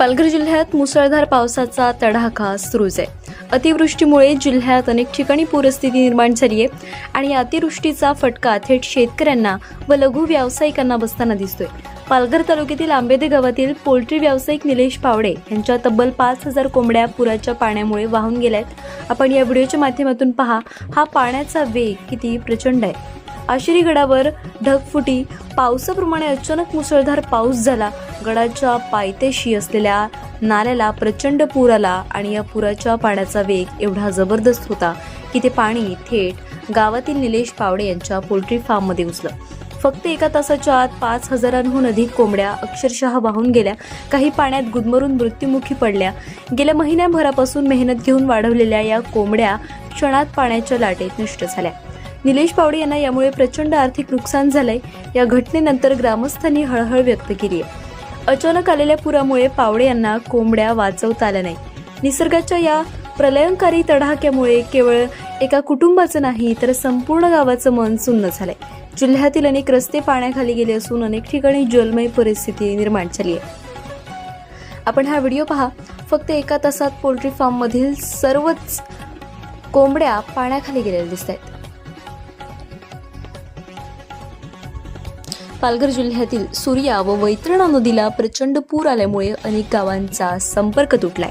पालघर जिल्ह्यात मुसळधार पावसाचा तडाखा सुरूच आहे. अतिवृष्टीमुळे जिल्ह्यात अनेक ठिकाणी पूरस्थिती निर्माण झाली आहे आणि अतिवृष्टीचा फटका थेट शेतकऱ्यांना व लघु व्यावसायिकांना बसताना दिसतोय. पालघर तालुक्यातील आंबेदे गावातील पोल्ट्री व्यावसायिक निलेश पावडे यांच्या तब्बल पाच हजार कोंबड्या पुराच्या पाण्यामुळे वाहून गेल्यात. आपण या व्हिडिओच्या माध्यमातून पहा हा पाण्याचा वेग किती प्रचंड आहे. आशिरी गडावर ढगफुटी. पावसाप्रमाणे अचानक मुसळधार पाऊस झाला. गडाच्या पायथ्याशी असलेल्या नाल्याला प्रचंड पूर आला आणि या पुराच्या पाण्याचा वेग एवढा जबरदस्त होता की ते पाणी थेट गावातील निलेश पावडे यांच्या पोल्ट्री फार्ममध्ये घुसलं फक्त एका तासाच्या आत पाच हजारांहून अधिक कोंबड्या अक्षरशः वाहून गेल्या. काही पाण्यात गुदमरून मृत्युमुखी पडल्या. गेल्या महिन्याभरापासून मेहनत घेऊन वाढवलेल्या या कोंबड्या क्षणात पाण्याच्या लाटेत नष्ट झाल्या. निलेश पावडे यांना यामुळे प्रचंड आर्थिक नुकसान झालंय. या घटनेनंतर ग्रामस्थांनी हळहळ व्यक्त केली आहे. अचानक आलेल्या पुरामुळे पावडे यांना कोंबड्या वाचवता आल्या नाही निसर्गाच्या या प्रलयंकारी तडाख्यामुळे केवळ एका कुटुंबाचं नाही तर संपूर्ण गावाचं मन सुन्न झालंय. जिल्ह्यातील अनेक रस्ते पाण्याखाली गेले असून अनेक ठिकाणी जलमय परिस्थिती निर्माण झाली आहे. आपण हा व्हिडिओ पहा. फक्त एका तासात पोल्ट्री फार्ममधील सर्वच कोंबड्या पाण्याखाली गेलेल्या दिसत आहेत पालघर जिल्ह्यातील सूर्या व वैतरणा नदीला प्रचंड पूर आल्यामुळे अनेक गावांचा संपर्क तुटलाय.